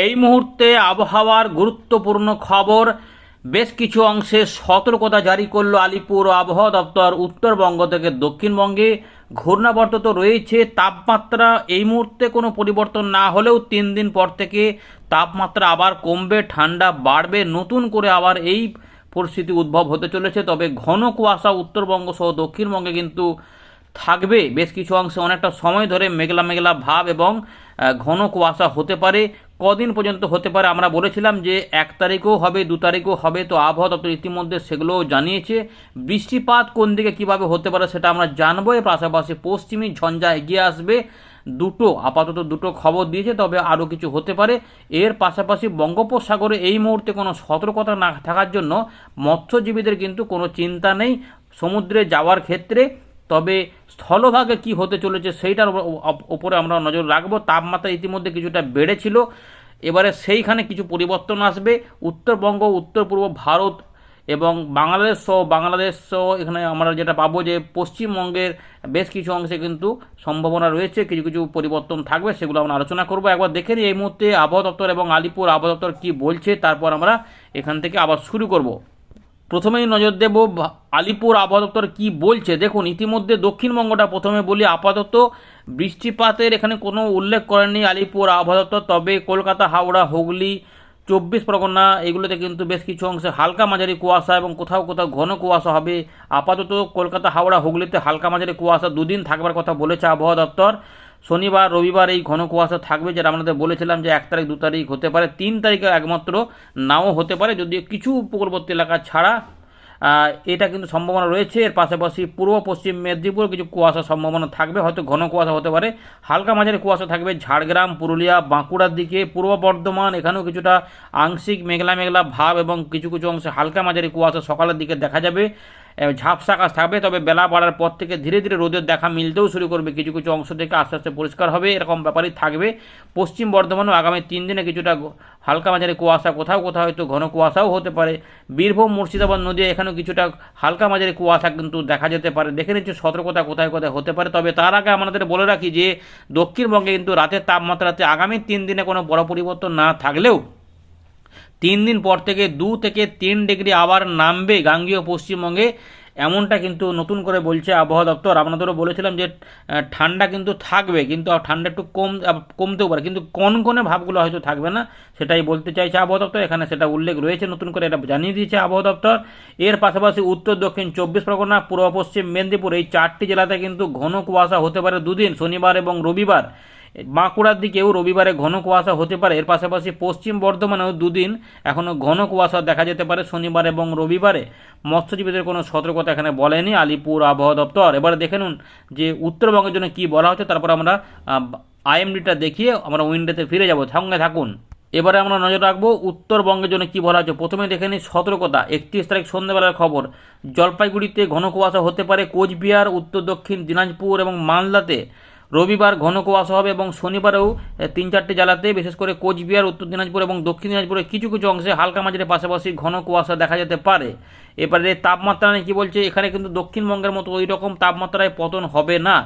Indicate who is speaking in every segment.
Speaker 1: এই মুহূর্তে আবহাওয়ার গুরুত্বপূর্ণ খবর। বেশ কিছু অংশে সতর্কতা জারি করল আলিপুর আবহাওয়া দপ্তর উত্তরবঙ্গ থেকে দক্ষিণবঙ্গে। ঘূর্ণাবর্ত তো রয়েছে, তাপমাত্রা এই মুহূর্তে কোনো পরিবর্তন না হলেও তিন দিন পর থেকে তাপমাত্রা আবার কমবে, ঠান্ডা বাড়বে। নতুন করে আবার এই পরিস্থিতি উদ্ভব হতে চলেছে। তবে ঘন কুয়াশা উত্তরবঙ্গ সহ দক্ষিণবঙ্গে কিন্তু থাকবে। বেশ কিছু অংশে অনেকটা সময় ধরে মেঘলা মেঘলা ভাব এবং ঘন কুয়াশা হতে পারে। কদিন পর্যন্ত হতে পারে আমরা বলেছিলাম যে এক তারিখও হবে, দু তারিখও হবে, তো আবহাওয়া দপ্তর ইতিমধ্যে সেগুলোও জানিয়েছে। বৃষ্টিপাত কোন দিকে কীভাবে হতে পারে সেটা আমরা জানব। এর পাশাপাশি পশ্চিমী ঝঞ্ঝা এগিয়ে আসবে। দুটো, আপাতত দুটো খবর দিয়েছে, তবে আরও কিছু হতে পারে। এর পাশাপাশি বঙ্গোপসাগরে এই মুহূর্তে কোনো সতর্কতা না থাকার জন্য মৎস্যজীবীদের কিন্তু কোনো চিন্তা নেই। সমুদ্রে যাওয়ার ক্ষেত্রে তবে স্থলভাগে কি হতে চলেছে সেইটার ওপর- আমরা নজর রাখব। তাপমাত্রা ইতিমধ্যে কিছুটা বেড়েছিল। এবারে সেইখানে কিছু পরিবর্তন আসবে। উত্তরবঙ্গ উত্তর পূর্ব ভারত এবং বাংলাদেশ সহ বাংলাদেশ সহ এখানে আমরা যেটা পাবো যে পশ্চিমবঙ্গের বেশ কিছু অংশে কিন্তু সম্ভাবনা রয়েছে। কিছু কিছু পরিবর্তন থাকবে সেগুলো আমরা আলোচনা করব। একবার দেখে নিই এই মুহূর্তে আবহাওয়া দপ্তর এবং আলিপুর আবহাওয়া দপ্তর কী বলছে। তারপর আমরা এখান থেকে আবার শুরু করব। প্রথমেই নজর দেব আলিপুর আবহাওয়া দপ্তর কী বলছে। দেখুন, ইতিমধ্যে দক্ষিণবঙ্গটা প্রথমে বলি আপাতত বৃষ্টিপাতের এখানে কোনো উল্লেখ করেননি আলিপুর আবহাওয়া দপ্তর, তবে কলকাতা, হাওড়া, হুগলি, চব্বিশ পরগনা এগুলোতে কিন্তু বেশ কিছু অংশে হালকা মাঝারি কুয়াশা এবং কোথাও কোথাও ঘন কুয়াশা হবে। আপাতত কলকাতা, হাওড়া, হুগলিতে হালকা মাঝারি কুয়াশা দুদিন থাকবার কথা বলেছে আবহাওয়া দপ্তর। শনিবার, রবিবার এই ঘন কুয়াশা থাকবে যেটা আমাদের বলেছিলাম যে এক তারিখ, দু তারিখ হতে পারে। তিন তারিখে একমাত্র নাও হতে পারে, যদিও কিছু উপকূলবর্তী এলাকা ছাড়া এটা কিন্তু সম্ভাবনা রয়েছে। এর পাশাপাশি পূর্ব, পশ্চিম মেদিনীপুর কিছু কুয়াশা সম্ভাবনা থাকবে, হয়তো ঘন কুয়াশা হতে পারে। হালকা মাঝারি কুয়াশা থাকবে ঝাড়গ্রাম, পুরুলিয়া, বাঁকুড়ার দিকে। পূর্ব বর্ধমান, এখানেও কিছুটা আংশিক মেঘলা মেঘলা ভাব এবং কিছু কিছু অংশে হালকা মাঝারি কুয়াশা সকালের দিকে দেখা যাবে। ঝাপসা আকাশ থাকবে, তবে বেলা বাড়ার পর থেকে ধীরে ধীরে রোদের দেখা মিলতেও শুরু করবে। কিছু কিছু অংশ থেকে আস্তে আস্তে পরিষ্কার হবে, এরকম ব্যাপারই থাকবে। পশ্চিম বর্ধমানেও আগামী তিন দিনে কিছুটা হালকা মাঝারি কুয়াশা, কোথাও কোথাও হয়তো ঘন কুয়াশাও হতে পারে। বীরভূম, মুর্শিদাবাদ নদী এখানেও কিছুটা হালকা মাঝারি কুয়াশা কিন্তু দেখা যেতে পারে। দেখে নিচ্ছি সতর্কতা কোথায় কোথায় হতে পারে। তবে তার আগে আমাদের বলে রাখি যে, দক্ষিণবঙ্গে কিন্তু রাতের তাপমাত্রাতে আগামী তিন দিনে কোনো বড় পরিবর্তন না থাকলেও তিন দিন পর থেকে দু থেকে তিন ডিগ্রি আবার নামবে গাঙ্গীয় পশ্চিমবঙ্গে, এমনটা কিন্তু নতুন করে বলছে আবহাওয়া দপ্তর। আপনাদেরও বলেছিলাম যে ঠান্ডা কিন্তু থাকবে, কিন্তু ঠান্ডা একটু কম কমতেও পারে। কিন্তু কনকনে ভাবগুলো হয়তো থাকবে না, সেটাই বলতে চাইছে আবহাওয়া দপ্তর। এখানে সেটা উল্লেখ রয়েছে, নতুন করে এটা জানিয়ে দিয়েছে আবহাওয়া দপ্তর। এর পাশাপাশি উত্তর, দক্ষিণ, চব্বিশ পরগনা, পূর্ব, পশ্চিম মেদিনীপুর, এই চারটি জেলাতে কিন্তু ঘন কুয়াশা হতে পারে দুদিন, শনিবার এবং রবিবার। বাঁকুড়ার দিকেও রবিবারে ঘন কুয়াশা হতে পারে। এর পাশাপাশি পশ্চিম বর্ধমানেও দুদিন এখনও ঘন কুয়াশা দেখা যেতে পারে শনিবার এবং রবিবারে। মৎস্যজীবীদের কোনো সতর্কতা এখানে বলেনি আলিপুর আবহাওয়া দপ্তর। এবারে দেখে নিন যে উত্তরবঙ্গের জন্য কি বলা হচ্ছে, তারপর আমরা আইএমডিটা দেখিয়ে আমরা উইন্ডোতে ফিরে যাব। সঙ্গে থাকুন। এবারে আমরা নজর রাখব উত্তরবঙ্গের জন্য কি বলা হচ্ছে। প্রথমে দেখে নিই সতর্কতা। একত্রিশ তারিখ সন্ধ্যেবেলার খবর। জলপাইগুড়িতে ঘন কুয়াশা হতে পারে কোচবিহার, উত্তর দক্ষিণ দিনাজপুর এবং মালদাতে। রবিবার ঘন কুয়াশা হবে এবং শনিবারেও তিন চারটি জেলাতে, বিশেষ করে কোচবিহার, উত্তর দিনাজপুর এবং দক্ষিণ দিনাজপুরের কিছু কিছু অংশে হালকা মাঝারি পাশাপাশি ঘন কুয়াশা দেখা যেতে পারে। এবারে তাপমাত্রা নিয়ে কী বলছে? এখানে কিন্তু দক্ষিণবঙ্গের মতো ওই রকম তাপমাত্রায় পতন হবে না।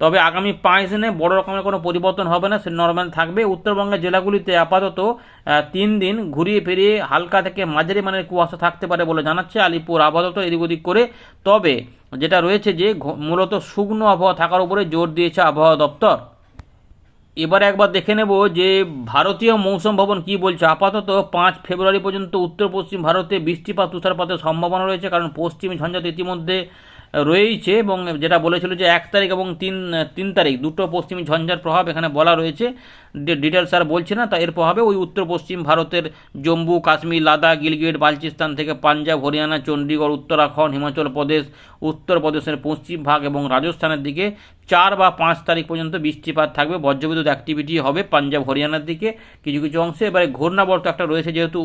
Speaker 1: তবে আগামী পাঁচ দিনে বড় রকমের কোনো পরিবর্তন হবে না, সে নর্মাল থাকবে। উত্তরবঙ্গের জেলাগুলিতে আপাতত তিন দিন ঘুরিয়ে ফিরিয়ে হালকা থেকে মাঝারি মানের কুয়াশা থাকতে পারে বলে জানাচ্ছে আলিপুর আপাতত এদিক ওদিক করে। তবে যেটা রয়েছে যে মূলত শুকনো আবহাওয়া থাকার উপরে জোর দিয়েছে আবহাওয়া দপ্তর। এবার একবার দেখে নেব যে, ভারতীয় মৌসুম ভবন কি বলছে? আপাতত পাঁচ ফেব্রুয়ারি পর্যন্ত উত্তর পশ্চিম ভারতে বৃষ্টিপাত, তুষারপাতের সম্ভাবনা রয়েছে, কারণ পশ্চিমী ঝঞ্ঝাত ইতিমধ্যে রয়েছে এবং যেটা বলেছিল যে এক তারিখ এবং তিন তিন তারিখ, দুটো পশ্চিমী ঝঞ্ঝার প্রভাব এখানে বলা রয়েছে। ডিটেলস আর বলছে না, তা এর প্রভাবে ওই উত্তর পশ্চিম ভারতের জম্মু, কাশ্মীর, লাদাখ, গিলগিট, বালচিস্তান থেকে পাঞ্জাব, হরিয়ানা চণ্ডীগড় উত্তরাখণ্ড, হিমাচল প্রদেশ, উত্তরপ্রদেশের পশ্চিম ভাগ এবং রাজস্থানের দিকে চার বা পাঁচ তারিখ পর্যন্ত বৃষ্টিপাত থাকবে। বজ্রবিদ্যুৎ অ্যাক্টিভিটি হবে পাঞ্জাব, হরিয়ানার দিকে কিছু কিছু অংশে। এবারে ঘূর্ণাবর্ত একটা রয়েছে যেহেতু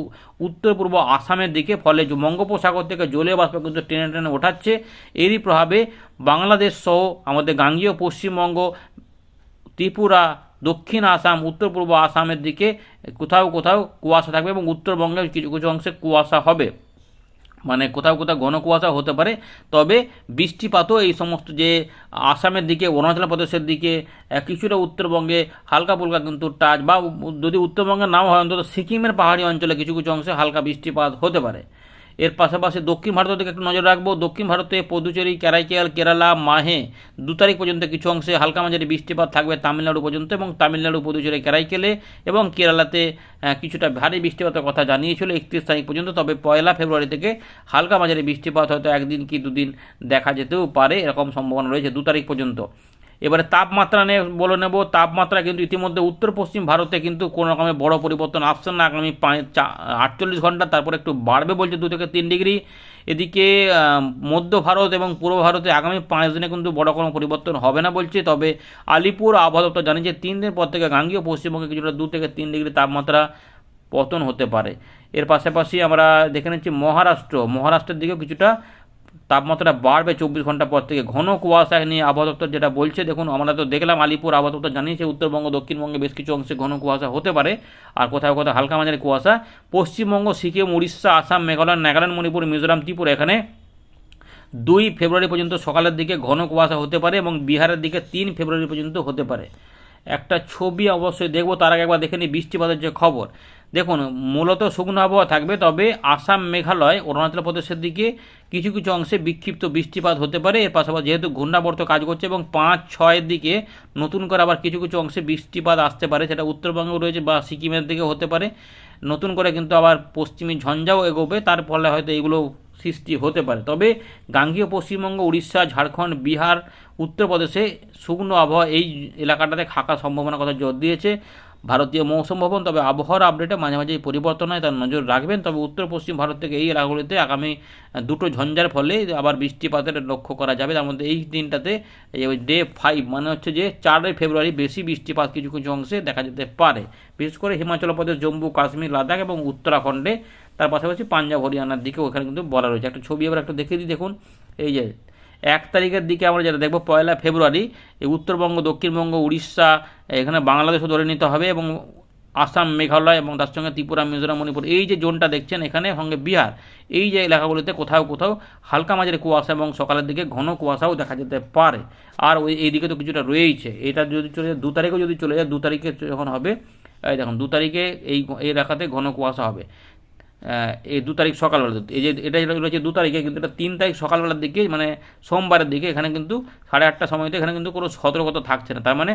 Speaker 1: উত্তর, পূর্ব আসামের দিকে, ফলে বঙ্গোপসাগর থেকে জলীয় বাষ্প কিন্তু টেনে টেনে ওঠাচ্ছে। এরই প্রভাবে বাংলাদেশ সহ আমাদের গাঙ্গীয় পশ্চিমবঙ্গ, ত্রিপুরা, দক্ষিণ আসাম, উত্তর, পূর্ব আসামের দিকে কোথাও কোথাও কুয়াশা থাকবে এবং উত্তরবঙ্গের কিছু কিছু অংশে কুয়াশা হবে। মানে কোথাও কোথাও ঘন কুয়াশা হতে পারে। তবে বৃষ্টিপাতও এই সমস্ত যে আসামের দিকে, অরুণাচল প্রদেশের দিকে কিছুটা উত্তরবঙ্গে হালকা পুলকা কিন্তু টাচ বা যদি উত্তরবঙ্গে নাও হয়, অন্তত সিকিমের পাহাড়ি অঞ্চলে কিছু কিছু অংশে হালকা বৃষ্টিপাত হতে পারে। এর পাশাপাশি দক্ষিণ ভারতের দিকে একটু নজর রাখব। দক্ষিণ ভারতে পদুচেরি কারাইকেল কেরালা, মাহে দু তারিখ পর্যন্ত কিছু অংশে হালকা মাঝারি বৃষ্টিপাত থাকবে তামিলনাড়ু পর্যন্ত এবং তামিলনাড়ু, পদুচেরি কারাইকেলে এবং কেরালাতে কিছুটা ভারী বৃষ্টিপাতের কথা জানিয়েছিল একত্রিশ তারিখ পর্যন্ত। তবে পয়লা ফেব্রুয়ারি থেকে হালকা মাঝারি বৃষ্টিপাত হয়তো একদিন কি দুদিন দেখা যেতেও পারে, এরকম সম্ভাবনা রয়েছে দু তারিখ পর্যন্ত। এবারে তাপমাত্রা নিয়ে বলে নেব, তাপমাত্রা কিন্তু ইতিমধ্যে উত্তর পশ্চিম ভারতে কিন্তু কোনো রকমের বড় পরিবর্তন আসছে না। আগামী আটচল্লিশ ঘণ্টা, তারপর একটু বাড়বে বলছে দু থেকে তিন ডিগ্রি। এদিকে মধ্য ভারত এবং পূর্ব ভারতে আগামী পাঁচ দিনে কিন্তু বড় কোনো পরিবর্তন হবে না বলছে। তবে আলিপুর আবহাওয়া দপ্তর জানিয়েছে, তিন দিন পর থেকে গাঙ্গীয় পশ্চিমবঙ্গে কিছুটা দু থেকে তিন ডিগ্রি তাপমাত্রা পতন হতে পারে। এর পাশাপাশি আমরা দেখে নিচ্ছি মহারাষ্ট্র। মহারাষ্ট্রের দিকেও কিছুটা তাপমাত্রা বাড়বে চব্বিশ ঘণ্টা পর থেকে। ঘন কুয়াশা নিয়ে আবহাওয়া দপ্তর যেটা বলছে, দেখুন, আমরা তো দেখলাম আলিপুর আবহাওয়া দপ্তর জানিয়েছে, উত্তরবঙ্গ, দক্ষিণবঙ্গে বেশ কিছু অংশে ঘন কুয়াশা হতে পারে। আর কোথাও কোথাও হালকা মাঝারি কুয়াশা। পশ্চিমবঙ্গ, সিকিম, উড়িষ্যা, আসাম, মেঘালয়, নাগাল্যান্ড, মণিপুর, মিজোরাম, ত্রিপুরা, এখানে দুই ফেব্রুয়ারি পর্যন্ত সকালের দিকে ঘন কুয়াশা হতে পারে এবং বিহারের দিকে তিন ফেব্রুয়ারি পর্যন্ত হতে পারে। একটা ছবি অবশ্যই দেখব, তার আগে একবার দেখে নিই বৃষ্টিপাতের যে খবর। দেখুন, মূলত শুকনো আবহাওয়া থাকবে, তবে আসাম, মেঘালয়, অরুণাচল প্রদেশের দিকে কিছু কিছু অংশে বিক্ষিপ্ত বৃষ্টিপাত হতে পারে। এর পাশাপাশি যেহেতু ঘূর্ণাবর্ত কাজ করছে এবং পাঁচ, ছয়ের দিকে নতুন করে আবার কিছু কিছু অংশে বৃষ্টিপাত আসতে পারে, সেটা উত্তরবঙ্গেও রয়েছে বা সিকিমের দিকে হতে পারে। নতুন করে কিন্তু আবার পশ্চিমী ঝঞ্ঝাও এগোবে, তার ফলে হয়তো এগুলো সৃষ্টি হতে পারে। তবে গাঙ্গীয় পশ্চিমবঙ্গ, উড়িষ্যা, ঝাড়খণ্ড, বিহার, উত্তরপ্রদেশে শুকনো আবহাওয়া এই এলাকাটাতে থাকার সম্ভাবনার কথা জোর দিয়েছে। ভারতীয় মৌসুম ভবন, তবে আবহাওয়ার আপডেটে মাঝে মাঝে পরিবর্তন হয়, তার নজর রাখবেন। তবে উত্তর, পশ্চিম ভারত থেকে এই এলাকাগুলিতে আগামী দুটো ঝঞ্ঝার ফলে আবার বৃষ্টিপাতের লক্ষ্য করা যাবে। তার মধ্যে এই দিনটাতে ডে ফাইভ মানে হচ্ছে যে চারই ফেব্রুয়ারি বেশি বৃষ্টিপাত কিছু কিছু অংশে দেখা যেতে পারে। বিশেষ করে হিমাচল প্রদেশ, জম্মু, কাশ্মীর, লাদাখ এবং উত্তরাখণ্ডে। তার পাশাপাশি পাঞ্জাব, হরিয়ানার দিকেও ওখানে কিন্তু বলা রয়েছে। একটা ছবি আবার একটু দেখিয়ে দিই, দেখুন। এই যে এক তারিখের দিকে আমরা যেটা দেখব, পয়লা ফেব্রুয়ারি, এই উত্তরবঙ্গ, দক্ষিণবঙ্গ, উড়িষ্যা, এখানে বাংলাদেশও ধরে নিতে হবে এবং আসাম, মেঘালয় এবং তার সঙ্গে ত্রিপুরা, মিজোরাম, মণিপুর, এই যে জোনটা দেখছেন এখানে সঙ্গে বিহার, এই যে এলাকাগুলিতে কোথাও কোথাও হালকা মাঝারি কুয়াশা এবং সকালের দিকে ঘন কুয়াশাও দেখা যেতে পারে। আর ওই এইদিকে তো কিছুটা রয়েইছে। এটা যদি চলে যায়, দু তারিখেও যদি চলে যায়, দু তারিখে যখন হবে দেখুন, দু তারিখে এই এলাকাতে ঘন কুয়াশা হবে। এই দু তারিখ সকালবেলা। এই যে এটা যেটা রয়েছে দু তারিখে, কিন্তু এটা তিন তারিখ সকালবেলার দিকে মানে সোমবারের দিকে, এখানে কিন্তু সাড়ে আটটার সময়তে এখানে কিন্তু কোনো সতর্কতা থাকছে না। তার মানে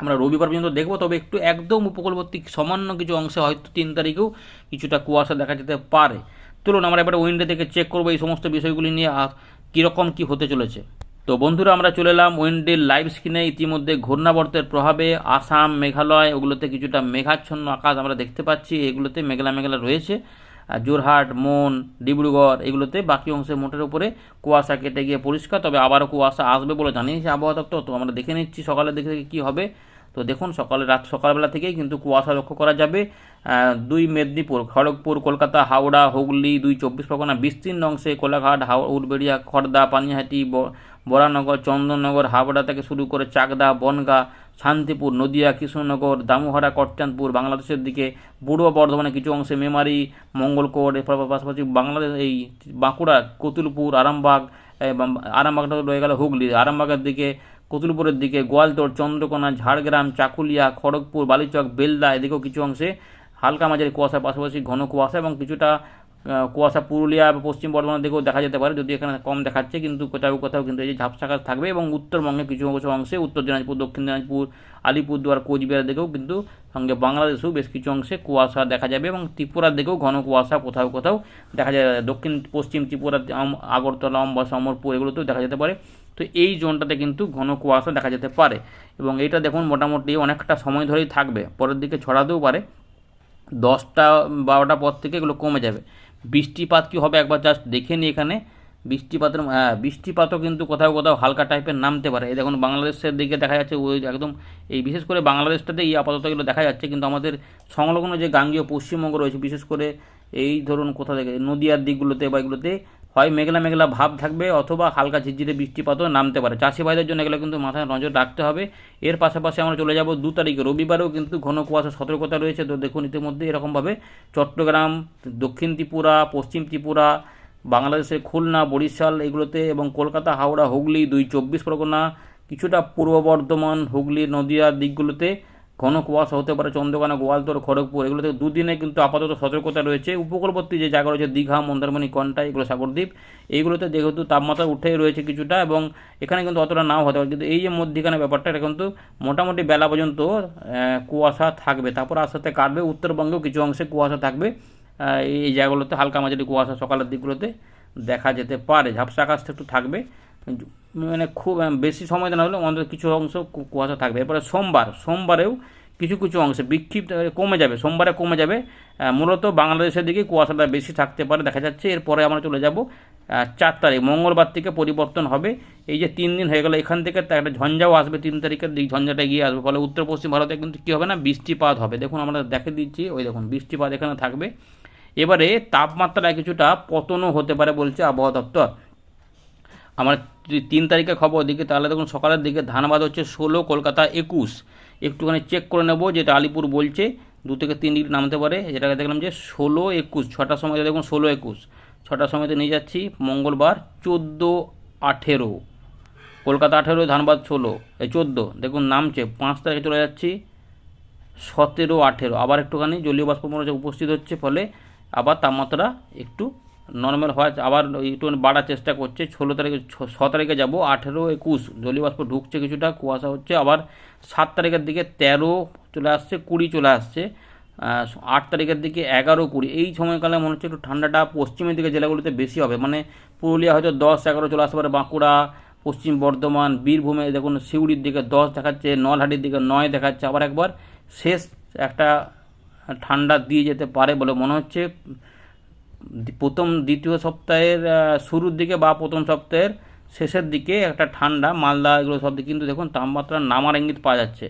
Speaker 1: আমরা রবিবার পর্যন্ত দেখব, তবে একটু একদম উপকূলবর্তী সামান্য কিছু অংশে হয়তো তিন তারিখেও কিছুটা কুয়াশা দেখা যেতে পারে। চলুন, আমরা এবারে উইন্ডো থেকে চেক করব এই সমস্ত বিষয়গুলি নিয়ে কীরকম কী হতে চলেছে। তো বন্ধুরা, আমরা চলে এলাম উইন্ডির লাইভ স্ক্রিনে ইতিমধ্যে ঘূর্ণাবর্তের প্রভাবে আসাম, মেঘালয়, ওগুলোতে কিছুটা মেঘাচ্ছন্ন আকাশ আমরা দেখতে পাচ্ছি। এগুলোতে মেঘলা মেঘলা রয়েছে। আর জোরহাট, মন, ডিব্রুগড়, এগুলোতে বাকি অংশে মোটের উপরে কুয়াশা কেটে গিয়ে পরিষ্কার। তবে আবারও কুয়াশা আসবে বলে জানিয়েছে আবহাওয়া দপ্তর। তো আমরা দেখে নিচ্ছি সকালের দেখে কী হবে। তো দেখুন, সকালে, রাত সকালবেলা থেকেই কিন্তু কুয়াশা লক্ষ্য করা যাবে। দুই মেদিনীপুর, খড়গপুর, কলকাতা, হাওড়া, হুগলি, দুই চব্বিশ পরগনা, বিস্তীর্ণ অংশে কোলাঘাট হাওড়া উলবেড়িয়া খড়দা পানিহাটি বরানগর, চন্দননগর হাবড়া থেকে শুরু করে চাকদা, বনগা, শান্তিপুর, নদিয়া, কৃষ্ণনগর, দামোহরা কটচাঁদপুর বাংলাদেশের দিকে পূর্ব বর্ধমানে কিছু অংশে মেমারি, মঙ্গলকোট এরপর পাশাপাশি বাংলাদেশ, এই বাঁকুড়া, কতুলপুর, আরামবাগ আরামবাগটা রয়ে গেল হুগলি। আরামবাগের দিকে কতুলপুরের দিকে গোয়ালতোড় চন্দ্রকোনা, ঝাড়গ্রাম, চাকুলিয়া, খড়গপুর, বালিচক, বেলদা, এদিকেও কিছু অংশে হালকা মাঝারি কুয়াশার পাশাপাশি ঘন কুয়াশা এবং কিছুটা কুয়াশা, পুরুলিয়া বা পশ্চিম বর্ধমানের দিকেও দেখা যেতে পারে, যদি এখানে কম দেখাচ্ছে, কিন্তু কোথাও কোথাও কিন্তু এই যে ঝাপসা আকাশ থাকবে এবং উত্তরবঙ্গে কিছু কিছু অংশে, উত্তর দিনাজপুর, দক্ষিণ দিনাজপুর, আলিপুরদুয়ার, কোচবিহার দিকেও কিন্তু সঙ্গে বাংলাদেশেও বেশ কিছু অংশে কুয়াশা দেখা যাবে এবং ত্রিপুরার দিকেও ঘন কুয়াশা কোথাও কোথাও দেখা যায়। দক্ষিণ, পশ্চিম ত্রিপুরা আগরতলা, অম্বা, সমরপুর এগুলোতেও দেখা যেতে পারে। তো এই জোনটাতে কিন্তু ঘন কুয়াশা দেখা যেতে পারে এবং এইটা দেখুন মোটামুটি অনেকটা সময় ধরেই থাকবে। পরের দিকে ছড়াতেও পারে। দশটা, বারোটা পর থেকে এগুলো কমে যাবে। বৃষ্টিপাত কি হবে একবার জাস্ট দেখে নিই এখানে। বৃষ্টিপাতের হ্যাঁ বৃষ্টিপাতও কিন্তু কোথাও কোথাও হালকা টাইপের নামতে পারে। এই দেখুন বাংলাদেশের দিকে দেখা যাচ্ছে ওই একদম এই বিশেষ করে বাংলাদেশটাতে এই আপাতত এগুলো দেখা যাচ্ছে। কিন্তু আমাদের সংলগ্ন যে গাঙ্গীয় পশ্চিমবঙ্গ রয়েছে, বিশেষ করে এই ধরুন কোথা থেকে, নদীয়ার দিকগুলোতে বা এগুলোতে হয় মেঘলা মেঘলা ভাব থাকবে অথবা হালকা ঝিরঝিরে বৃষ্টিপাতও নামতে পারে। চাষি ভাইদের জন্য এগুলো কিন্তু মাথায় নজর রাখতে হবে। এর পাশাপাশি আমরা চলে যাব দু তারিখে। রবিবারেও কিন্তু ঘন কুয়াশা সতর্কতা রয়েছে। তো দেখুন ইতিমধ্যে এরকমভাবে চট্টগ্রাম, দক্ষিণ ত্রিপুরা, পশ্চিম ত্রিপুরা, বাংলাদেশের খুলনা, বরিশাল এগুলোতে এবং কলকাতা, হাওড়া, হুগলি, দুই চব্বিশ পরগনা, কিছুটা পূর্ব বর্ধমান, হুগলি, নদিয়া দিকগুলোতে ঘন কুয়াশা হতে পারে, চন্দ্রকোনা, গোয়ালতর, খড়গপুর, এগুলোতে দুদিনে কিন্তু আপাতত সতর্কতা রয়েছে। উপকূলবর্তী যে জায়গা রয়েছে, দীঘা, মন্দারমণি কন্টা এগুলো সাগরদ্বীপ, এইগুলোতে যেহেতু তাপমাত্রা উঠেই রয়েছে কিছুটা এবং এখানে কিন্তু অতটা নাও হতে পারে। কিন্তু এই যে মধ্যিখানে ব্যাপারটা, এটা কিন্তু মোটামুটি বেলা পর্যন্ত কুয়াশা থাকবে। তারপর আস্তে আস্তে কাটবে। উত্তরবঙ্গেও কিছু অংশে কুয়াশা থাকবে। এই জায়গাগুলোতে হালকা মাঝারি কুয়াশা সকালের দিকগুলোতে দেখা যেতে পারে। ঝাপসা আকাশটা একটু থাকবে। মানে খুব বেশি সময় না হলে অন্তত কিছু অংশ কুয়াশা থাকবে। এরপরে সোমবার, সোমবারেও কিছু কিছু অংশে বিক্ষিপ্ত কমে যাবে, সোমবারে কমে যাবে। মূলত বাংলাদেশের দিকে কুয়াশাটা বেশি থাকতে পারে, দেখা যাচ্ছে। এরপরে আমরা চলে যাব চার তারিখ, মঙ্গলবার থেকে পরিবর্তন হবে। এই যে তিন দিন হয়ে গেল, এখান থেকে একটা ঝঞ্ঝাও আসবে তিন তারিখের দিক, ঝঞ্ঝাটা গিয়ে আসবে। ফলে উত্তর পশ্চিম ভারতে কিন্তু কী হবে না, বৃষ্টিপাত হবে। দেখুন, আমরা দেখে দিচ্ছি, ওই দেখুন, বৃষ্টিপাত এখানে থাকবে। এবারে তাপমাত্রায় কিছুটা পতনও হতে পারে বলছে আবহাওয়া দপ্তর। আমার তিন তারিখে খবর দিকে তাহলে দেখুন সকালের দিকে ধানবাদ হচ্ছে ষোলো, কলকাতা একুশ। একটুখানি চেক করে নেব যেটা আলিপুর বলছে, দু থেকে তিন ডিগ্রি নামতে পারে, যেটাকে দেখলাম যে ষোলো একুশ, ছটার সময় দেখুন ষোলো একুশ। ছটার সময়তে নিয়ে যাচ্ছি, মঙ্গলবার চোদ্দ আঠেরো। কলকাতা আঠেরো, ধানবাদ ষোলো, এই চোদ্দ। দেখুন নামছে, পাঁচ তারিখে চলে যাচ্ছি, সতেরো আঠেরো। আবার একটুখানি জলীয় বাষ্প উপস্থিত হচ্ছে, ফলে আবার তাপমাত্রা একটু নর্মাল হয় আবার একটু বাড়ার চেষ্টা করছে। ষোলো তারিখে, ছ- তারিখে যাব, আঠেরো একুশ। জলীয় বাষ্প ঢুকছে কিছুটা, কুয়াশা হচ্ছে। আবার সাত তারিখের দিকে তেরো চলে আসছে, কুড়ি চলে আসছে। আট তারিখের দিকে এগারো, কুড়ি। এই সময়কালে মনে হচ্ছে একটু ঠান্ডাটা পশ্চিমের দিকে জেলাগুলিতে বেশি হবে। মানে পুরুলিয়া হয়তো দশ, এগারো চলে আসতে পারে। বাঁকুড়া, পশ্চিম বর্ধমান, বীরভূমে দেখুন সিউড়ির দিকে দশ দেখাচ্ছে, নলহাটির দিকে নয় দেখাচ্ছে। আবার একবার শেষ একটা ঠান্ডা দিয়ে যেতে পারে বলে মনে হচ্ছে। প্রথম দ্বিতীয় সপ্তাহের শুরুর দিকে বা প্রথম সপ্তাহের শেষের দিকে একটা ঠান্ডা, মালদা এগুলো সব দিকে। কিন্তু দেখুন, তাপমাত্রা নামার ইঙ্গিত পাওয়া যাচ্ছে।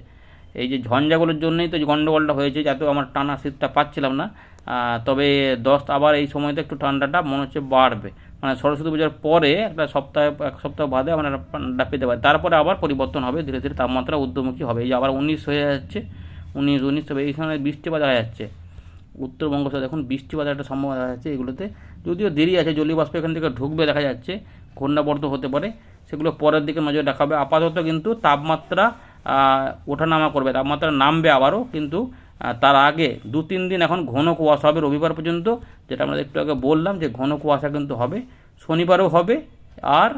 Speaker 1: এই যে ঝঞ্ঝাগুলোর জন্যই তো গণ্ডগোলটা হয়েছে, যাতে আমার টানা শীতটা পাচ্ছিলাম না। তবে দশ, আবার এই সময়তে একটু ঠান্ডাটা মনে হচ্ছে বাড়বে। মানে সরস্বতী পূজার পরে একটা সপ্তাহে, এক সপ্তাহ বাদে আমরা ঠান্ডা পেতে পারি। তারপরে আবার পরিবর্তন হবে, ধীরে ধীরে তাপমাত্রা ঊর্ধ্বমুখী হবে। এই যে আবার উনিশ হয়ে যাচ্ছে, উনিশ উনিশ, তবে এইখানে বৃষ্টিপাত দেখা যাচ্ছে। উত্তরবঙ্গ সহ দেখুন বৃষ্টিপাতের একটা সম্ভাবনা যাচ্ছে এগুলোতে। যদিও দেরি আছে, জলীয় বাষ্প এখান থেকে ঢুকবে দেখা যাচ্ছে, ঘূর্ণাবর্ত হতে পারে। সেগুলো পরের দিকে নজর রাখা হবে। আপাতত কিন্তু তাপমাত্রা ওঠানামা করবে। তাপমাত্রা নামবে আবারও, কিন্তু তার আগে দু তিন দিন এখন ঘন কুয়াশা হবে রবিবার পর্যন্ত, যেটা আমরা একটু আগে বললাম যে ঘন কুয়াশা কিন্তু হবে। শনিবারও হবে আর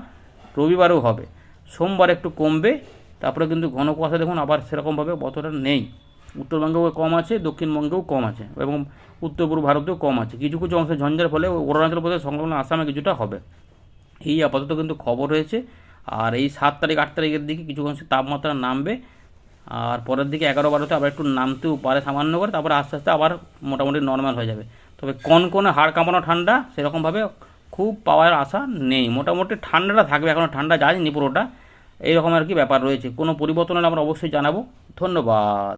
Speaker 1: রবিবারও হবে। সোমবার একটু কমবে, তারপরে কিন্তু ঘন কুয়াশা দেখুন আবার সেরকমভাবে অতটা নেই। উত্তরবঙ্গেও কম আছে, দক্ষিণবঙ্গেও কম আছে এবং উত্তর পূর্ব ভারতেও কম আছে। কিছু কিছু অংশে ঝঞ্ঝার ফলে অরুণাচল প্রদেশ, সংলগ্ন আসামে কিছুটা হবে। এই আপাতত কিন্তু খবর রয়েছে। আর এই সাত তারিখ, আট তারিখের দিকে কিছু অংশে তাপমাত্রা নামবে। আর পরের দিকে এগারো বারোতে আবার একটু নামতেও পারে সামান্য করে, তারপরে আস্তে আস্তে আবার মোটামুটি নর্মাল হয়ে যাবে। তবে কনকনে হাড় কাঁপানো ঠান্ডা, সেরকমভাবে খুব পাওয়ার আশা নেই। মোটামুটি ঠান্ডাটা থাকবে এখনও ঠান্ডা যায়নি পুরোটা। এইরকম আর কি ব্যাপার রয়েছে। কোনো পরিবর্তন হলে আমরা অবশ্যই জানাব। ধন্যবাদ।